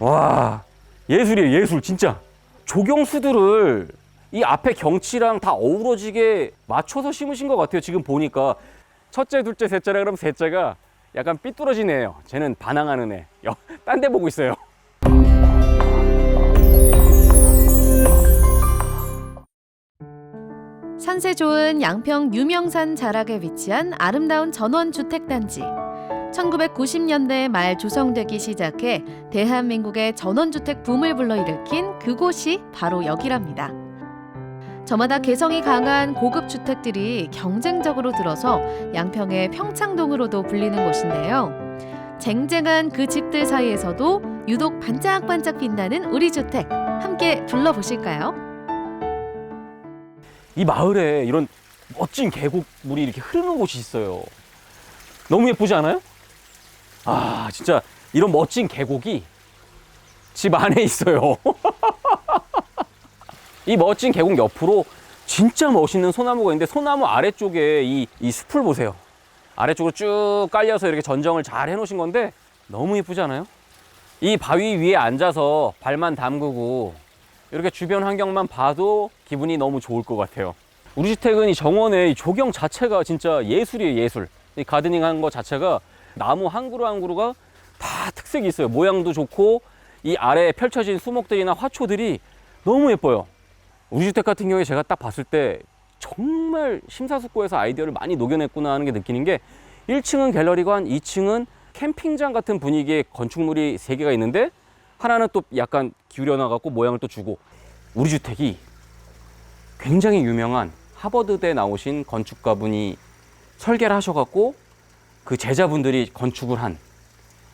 와 예술이에요 예술 진짜. 조경수들을 이 앞에 경치랑 다 어우러지게 맞춰서 심으신 것 같아요 지금 보니까. 첫째 둘째 셋째라 그러면 셋째가 약간 삐뚤어진 애예요. 쟤는 반항하는 애 딴 데 보고 있어요. 산세 좋은 양평 유명산 자락에 위치한 아름다운 전원주택단지. 1990년대 말 조성되기 시작해 대한민국의 전원주택 붐을 불러일으킨 그곳이 바로 여기랍니다. 저마다 개성이 강한 고급 주택들이 경쟁적으로 들어서 양평의 평창동으로도 불리는 곳인데요. 쟁쟁한 그 집들 사이에서도 유독 반짝반짝 빛나는 우리 주택 함께 둘러보실까요? 이 마을에 이런 멋진 계곡물이 이렇게 흐르는 곳이 있어요. 너무 예쁘지 않아요? 아, 진짜 이런 멋진 계곡이 집 안에 있어요. 이 멋진 계곡 옆으로 진짜 멋있는 소나무가 있는데 소나무 아래쪽에 이, 이 숲을 보세요. 아래쪽으로 쭉 깔려서 이렇게 전정을 잘 해놓으신 건데 너무 예쁘지 않아요? 이 바위 위에 앉아서 발만 담그고 이렇게 주변 환경만 봐도 기분이 너무 좋을 것 같아요. 우리 주택은 이 정원의 이 조경 자체가 진짜 예술이에요, 예술. 이 가드닝 한 거 자체가 나무 한 그루 한 그루가 다 특색이 있어요. 모양도 좋고 이 아래에 펼쳐진 수목들이나 화초들이 너무 예뻐요. 우리 주택 같은 경우에 제가 딱 봤을 때 정말 심사숙고해서 아이디어를 많이 녹여냈구나 하는 게 느끼는 게 1층은 갤러리관, 2층은 캠핑장 같은 분위기의 건축물이 세 개가 있는데 하나는 또 약간 기울여 나갖고 모양을 또 주고 우리 주택이 굉장히 유명한 하버드대 나오신 건축가분이 설계를 하셔 갖고 그 제자분들이 건축을 한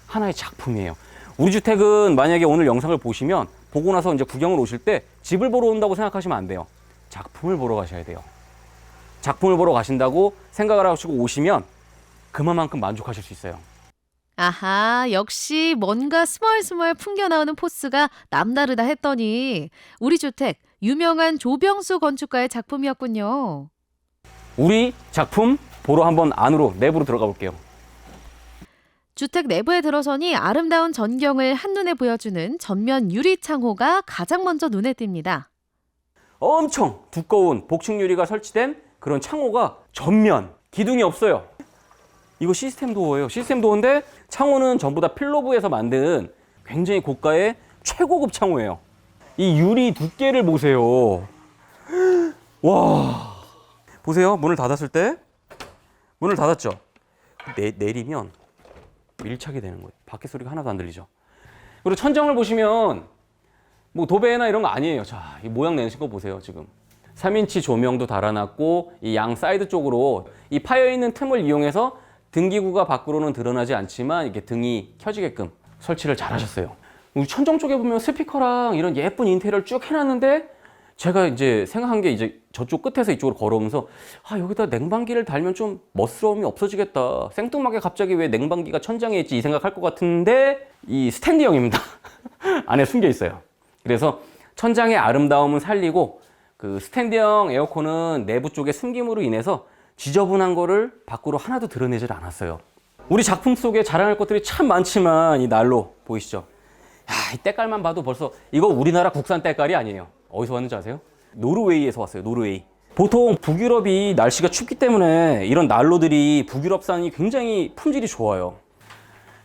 하나의 작품이에요. 우리 주택은 만약에 오늘 영상을 보시면 보고 나서 이제 구경을 오실 때 집을 보러 온다고 생각하시면 안 돼요. 작품을 보러 가셔야 돼요. 작품을 보러 가신다고 생각을 하시고 오시면 그만큼 만족하실 수 있어요. 아하, 역시 뭔가 스멀스멀 풍겨 나오는 포스가 남다르다 했더니 우리 주택 유명한 조병수 건축가의 작품이었군요. 우리 작품 보러 한번 안으로 내부로 들어가 볼게요. 주택 내부에 들어서니 아름다운 전경을 한눈에 보여주는 전면 유리 창호가 가장 먼저 눈에 띕니다. 엄청 두꺼운 복층 유리가 설치된 그런 창호가 전면 기둥이 없어요. 이거 시스템 도어예요. 시스템 도어인데 창호는 전부 다 필로브에서 만든 굉장히 고가의 최고급 창호예요. 이 유리 두께를 보세요. 와. 보세요. 문을 닫았을 때 문을 닫았죠. 내, 내리면 밀착이 되는 거예요. 밖에 소리가 하나도 안 들리죠. 그리고 천정을 보시면 뭐 도배나 이런 거 아니에요. 자, 이 모양 내신 거 보세요, 지금. 3인치 조명도 달아놨고 이 양 사이드 쪽으로 이 파여 있는 틈을 이용해서 등기구가 밖으로는 드러나지 않지만 이렇게 등이 켜지게끔 설치를 잘 하셨어요. 우리 천정 쪽에 보면 스피커랑 이런 예쁜 인테리어를 쭉 해놨는데 제가 이제 생각한 게 이제 저쪽 끝에서 이쪽으로 걸어오면서 아 여기다 냉방기를 달면 좀 멋스러움이 없어지겠다. 생뚱하게 갑자기 왜 냉방기가 천장에 있지 이 생각할 것 같은데 이 스탠드형입니다. 안에 숨겨 있어요. 그래서 천장의 아름다움은 살리고 그 스탠드형 에어컨은 내부 쪽에 숨김으로 인해서 지저분한 거를 밖으로 하나도 드러내질 않았어요. 우리 작품 속에 자랑할 것들이 참 많지만 이 난로 보이시죠? 야, 이 때깔만 봐도 벌써 이거 우리나라 국산 때깔이 아니에요. 어디서 왔는지 아세요? 노르웨이에서 왔어요. 노르웨이. 보통 북유럽이 날씨가 춥기 때문에 이런 난로들이 북유럽산이 굉장히 품질이 좋아요.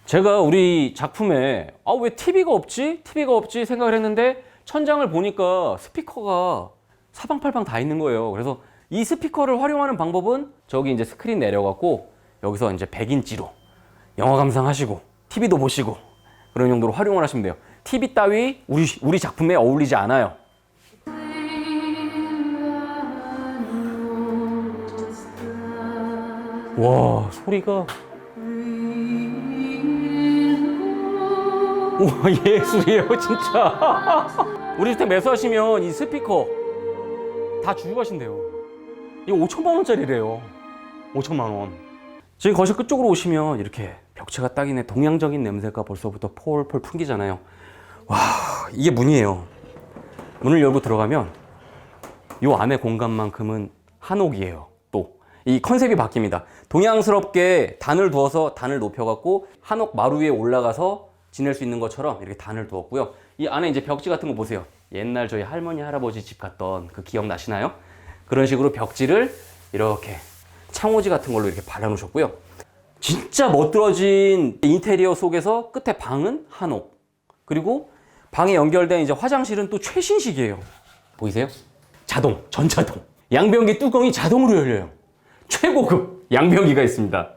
제가 우리 작품에 아 왜 TV가 없지? TV가 없지 생각을 했는데 천장을 보니까 스피커가 사방팔방 다 있는 거예요. 그래서 이 스피커를 활용하는 방법은 저기 이제 스크린 내려갖고 여기서 이제 100인치로 영화 감상하시고 TV도 보시고 그런 용도로 활용을 하시면 돼요. TV 따위 우리 우리 작품에 어울리지 않아요. 와 소리가. 우와 예술이에요 진짜. 우리 주택 매수하시면 이 스피커 다 주고 가신대요. 이거 5천만 원짜리래요. 5천만 원. 지금 거실 끝쪽으로 오시면 이렇게 벽체가 딱이네. 동양적인 냄새가 벌써부터 폴폴 풍기잖아요. 와 이게 문이에요. 문을 열고 들어가면 요 안에 공간만큼은 한옥이에요. 또 이 컨셉이 바뀝니다 동양스럽게 단을 두어서 단을 높여갖고 한옥 마루 위에 올라가서 지낼 수 있는 것처럼 이렇게 단을 두었고요. 이 안에 이제 벽지 같은 거 보세요. 옛날 저희 할머니 할아버지 집 갔던 그 기억 나시나요? 그런 식으로 벽지를 이렇게 창호지 같은 걸로 이렇게 발라놓으셨고요. 진짜 멋들어진 인테리어 속에서 끝에 방은 한옥 그리고 방에 연결된 이제 화장실은 또 최신식이에요. 보이세요? 자동, 전자동. 양변기 뚜껑이 자동으로 열려요. 최고급 양변기가 있습니다.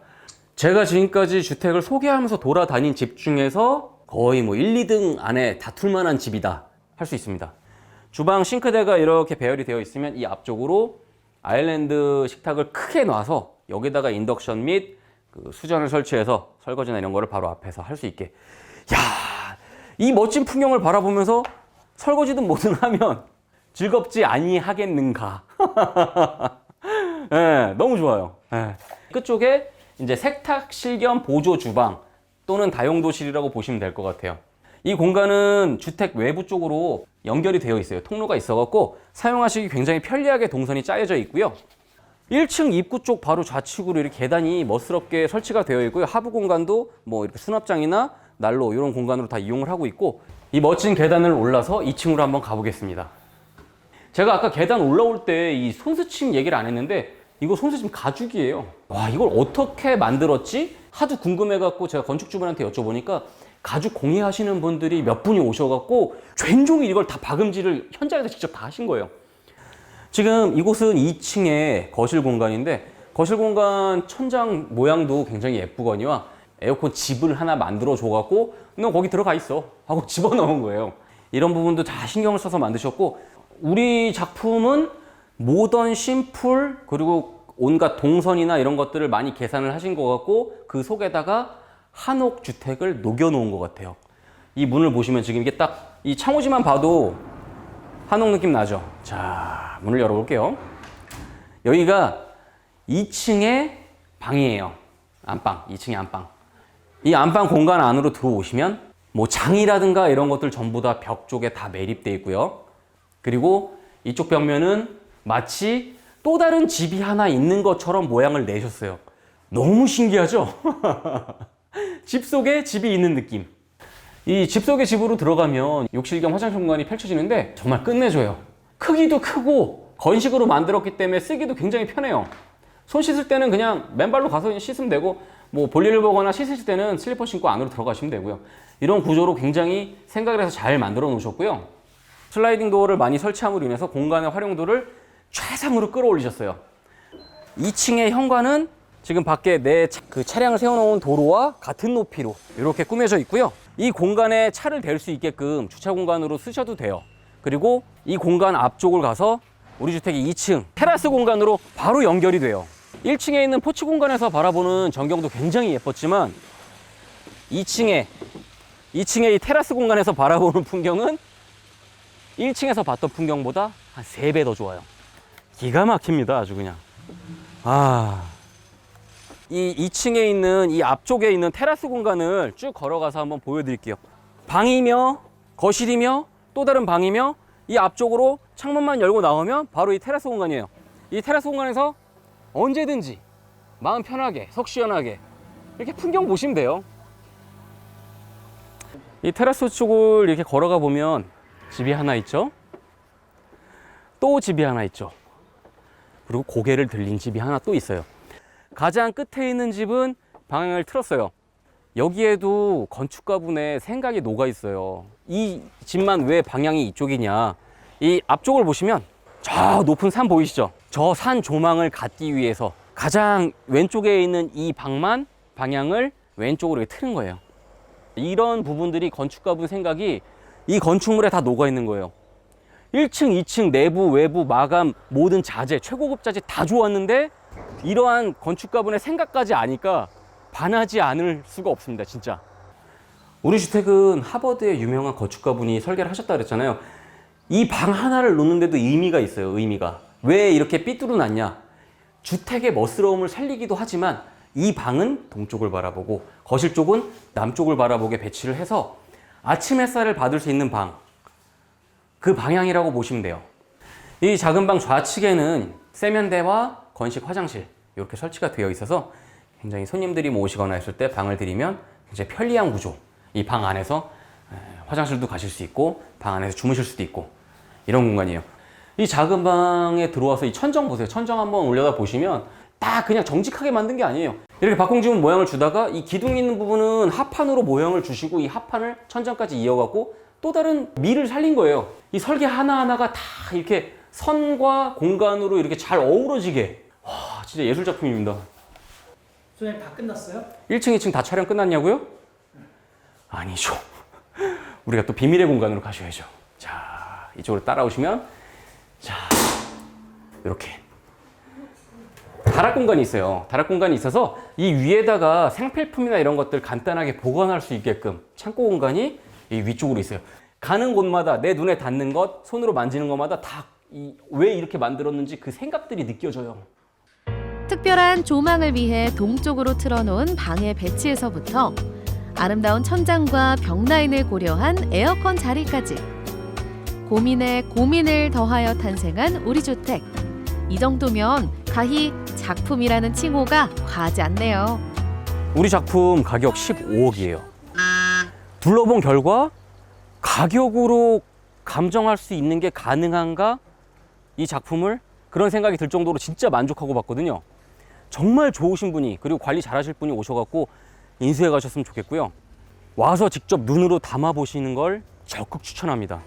제가 지금까지 주택을 소개하면서 돌아다닌 집 중에서 거의 뭐 1, 2등 안에 다툴 만한 집이다 할 수 있습니다. 주방 싱크대가 이렇게 배열이 되어 있으면 이 앞쪽으로 아일랜드 식탁을 크게 놔서 여기다가 인덕션 및 그 수전을 설치해서 설거지나 이런 거를 바로 앞에서 할 수 있게. 야, 이 멋진 풍경을 바라보면서 설거지든 뭐든 하면 즐겁지 아니하겠는가. 예, 너무 좋아요. 예. 끝쪽에 이제 세탁 실 겸 보조 주방 또는 다용도실이라고 보시면 될 것 같아요. 이 공간은 주택 외부 쪽으로 연결이 되어 있어요. 통로가 있어갖고 사용하시기 굉장히 편리하게 동선이 짜여져 있고요. 1층 입구 쪽 바로 좌측으로 이렇게 계단이 멋스럽게 설치가 되어 있고요. 하부 공간도 뭐 이렇게 수납장이나 난로 이런 공간으로 다 이용을 하고 있고 이 멋진 계단을 올라서 2층으로 한번 가보겠습니다. 제가 아까 계단 올라올 때 이 손수침 얘기를 안 했는데 이거 손수침 가죽이에요. 와 이걸 어떻게 만들었지? 하도 궁금해갖고 제가 건축주분한테 여쭤보니까 가죽 공예하시는 분들이 몇 분이 오셔갖고 종일 이걸 다 박음질을 현장에서 직접 다 하신 거예요. 지금 이곳은 2층의 거실 공간인데 거실 공간 천장 모양도 굉장히 예쁘거니와 에어컨 집을 하나 만들어 줘갖고 너 거기 들어가 있어 하고 집어넣은 거예요. 이런 부분도 다 신경을 써서 만드셨고 우리 작품은 모던 심플 그리고 온갖 동선이나 이런 것들을 많이 계산을 하신 것 같고 그 속에다가 한옥 주택을 녹여 놓은 것 같아요. 이 문을 보시면 지금 이게 딱 이 창호지만 봐도 한옥 느낌 나죠? 자, 문을 열어볼게요. 여기가 2층의 방이에요. 안방, 2층의 안방. 이 안방 공간 안으로 들어오시면 뭐 장이라든가 이런 것들 전부 다 벽 쪽에 다 매립되어 있고요. 그리고 이쪽 벽면은 마치 또 다른 집이 하나 있는 것처럼 모양을 내셨어요. 너무 신기하죠? 집 속에 집이 있는 느낌. 이 집 속의 집으로 들어가면 욕실 겸 화장실 공간이 펼쳐지는데 정말 끝내줘요. 크기도 크고 건식으로 만들었기 때문에 쓰기도 굉장히 편해요. 손 씻을 때는 그냥 맨발로 가서 씻으면 되고 뭐 볼일을 보거나 씻으실 때는 슬리퍼 신고 안으로 들어가시면 되고요. 이런 구조로 굉장히 생각을 해서 잘 만들어 놓으셨고요. 슬라이딩 도어를 많이 설치함으로 인해서 공간의 활용도를 최상으로 끌어올리셨어요. 2층의 현관은 지금 밖에 내 그 차량을 세워놓은 도로와 같은 높이로 이렇게 꾸며져 있고요. 이 공간에 차를 댈 수 있게끔 주차 공간으로 쓰셔도 돼요. 그리고 이 공간 앞쪽을 가서 우리 주택이 2층 테라스 공간으로 바로 연결이 돼요. 1층에 있는 포치 공간에서 바라보는 전경도 굉장히 예뻤지만 2층에 2층의 이 테라스 공간에서 바라보는 풍경은 1층에서 봤던 풍경보다 한 3배 더 좋아요. 기가 막힙니다. 아주 그냥. 아. 이 2층에 있는 이 앞쪽에 있는 테라스 공간을 쭉 걸어가서 한번 보여드릴게요. 방이며 거실이며 또 다른 방이며 이 앞쪽으로 창문만 열고 나오면 바로 이 테라스 공간이에요. 이 테라스 공간에서 언제든지 마음 편하게 속 시원하게 이렇게 풍경 보시면 돼요. 이 테라스 쪽을 이렇게 걸어가 보면 집이 하나 있죠. 또 집이 하나 있죠. 그리고 고개를 들린 집이 하나 또 있어요. 가장 끝에 있는 집은 방향을 틀었어요. 여기에도 건축가분의 생각이 녹아 있어요. 이 집만 왜 방향이 이쪽이냐. 이 앞쪽을 보시면 저 높은 산 보이시죠? 저 산 조망을 갖기 위해서 가장 왼쪽에 있는 이 방만 방향을 왼쪽으로 틀은 거예요. 이런 부분들이 건축가분 생각이 이 건축물에 다 녹아 있는 거예요. 1층, 2층, 내부, 외부, 마감, 모든 자재, 최고급 자재 다 좋았는데 이러한 건축가분의 생각까지 아니까 반하지 않을 수가 없습니다, 진짜. 우리 주택은 하버드의 유명한 건축가분이 설계를 하셨다 그랬잖아요. 이 방 하나를 놓는데도 의미가 있어요, 의미가. 왜 이렇게 삐뚤어 놨냐? 주택의 멋스러움을 살리기도 하지만 이 방은 동쪽을 바라보고 거실 쪽은 남쪽을 바라보게 배치를 해서 아침 햇살을 받을 수 있는 방. 그 방향이라고 보시면 돼요. 이 작은 방 좌측에는 세면대와 건식 화장실 이렇게 설치가 되어 있어서 굉장히 손님들이 모시거나 했을 때 방을 들이면 굉장히 편리한 구조. 이 방 안에서 에, 화장실도 가실 수 있고 방 안에서 주무실 수도 있고 이런 공간이에요. 이 작은 방에 들어와서 이 천정 보세요. 천정 한번 올려다 보시면 딱 그냥 정직하게 만든 게 아니에요. 이렇게 박공지문 모양을 주다가 이 기둥 있는 부분은 합판으로 모양을 주시고 이 합판을 천정까지 이어가고 또 다른 미를 살린 거예요. 이 설계 하나하나가 다 이렇게 선과 공간으로 이렇게 잘 어우러지게. 와, 진짜 예술 작품입니다. 소장님 다 끝났어요? 1층, 2층 다 촬영 끝났냐고요? 아니죠. 우리가 또 비밀의 공간으로 가셔야죠. 자, 이쪽으로 따라오시면, 자, 이렇게. 다락 공간이 있어요. 다락 공간이 있어서 이 위에다가 생필품이나 이런 것들 간단하게 보관할 수 있게끔 창고 공간이 이 위쪽으로 있어요. 가는 곳마다 내 눈에 닿는 것, 손으로 만지는 것마다 다 왜 이렇게 만들었는지 그 생각들이 느껴져요. 특별한 조망을 위해 동쪽으로 틀어놓은 방의 배치에서부터 아름다운 천장과 벽 라인을 고려한 에어컨 자리까지 고민에 고민을 더하여 탄생한 우리 주택. 이 정도면 가히 작품이라는 칭호가 과하지 않네요. 우리 작품 가격 15억이에요. 둘러본 결과 가격으로 감정할 수 있는 게 가능한가? 이 작품을 그런 생각이 들 정도로 진짜 만족하고 봤거든요. 정말 좋으신 분이 그리고 관리 잘하실 분이 오셔갖고 인수해 가셨으면 좋겠고요. 와서 직접 눈으로 담아 보시는 걸 적극 추천합니다.